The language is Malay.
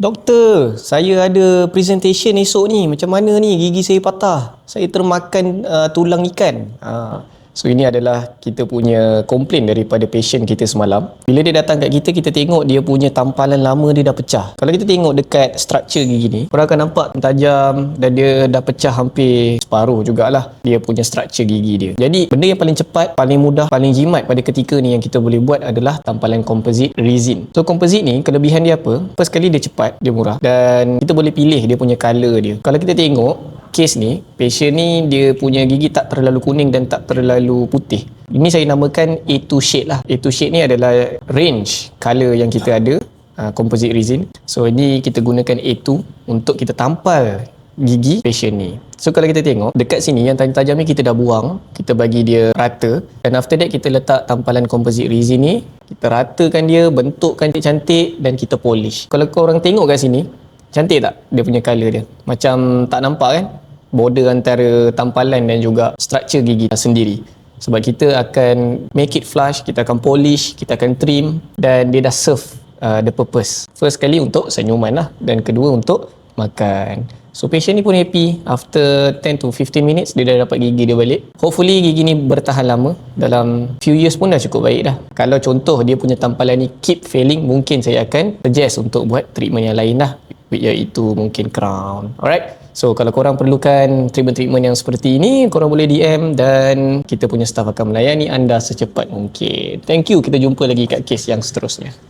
Doktor, saya ada presentation esok ni. Macam mana ni gigi saya patah? Saya termakan uh, tulang ikan. Uh, so ini adalah kita punya komplain daripada patient kita semalam. Bila dia datang kat kita, kita tengok dia punya tampalan lama dia dah pecah. Kalau kita tengok dekat structure gigi ni, korang akan nampak tajam dan dia dah pecah hampir separuh jugalah dia punya structure gigi dia. Jadi benda yang paling cepat, paling mudah, paling jimat pada ketika ni yang kita boleh buat adalah tampalan composite resin. So composite ni kelebihan dia apa? First kali dia cepat, dia murah dan kita boleh pilih dia punya color dia. Kalau kita tengok kes ni, patient ni dia punya gigi tak terlalu kuning dan tak terlalu putih. Ini saya namakan A2 shade lah. A2 shade ni adalah range color yang kita ada uh, composite resin. So ini kita gunakan A2 untuk kita tampal gigi patient ni. So kalau kita tengok dekat sini yang tajam-tajam ni kita dah buang, kita bagi dia rata dan after that kita letak tampalan composite resin ni, kita ratakan dia, bentukkan cantik-cantik dan kita polish. Kalau kau orang tengok kat sini, cantik tak dia punya color dia? Macam tak nampak kan? Border antara tampalan dan juga structure gigi sendiri sebab kita akan make it flush, kita akan polish, kita akan trim dan dia dah serve uh, the purpose. First kali untuk senyuman lah dan kedua untuk makan. So patient ni pun happy after 10 to 15 minutes dia dah dapat gigi dia balik. Hopefully gigi ni bertahan lama dalam few years pun dah cukup baik dah. Kalau contoh dia punya tampalan ni keep failing mungkin saya akan suggest untuk buat treatment yang lain lah iaitu mungkin crown. Alright. So kalau korang perlukan treatment-treatment yang seperti ini, korang boleh DM dan kita punya staff akan melayani anda secepat mungkin. Thank you. Kita jumpa lagi kat kes yang seterusnya.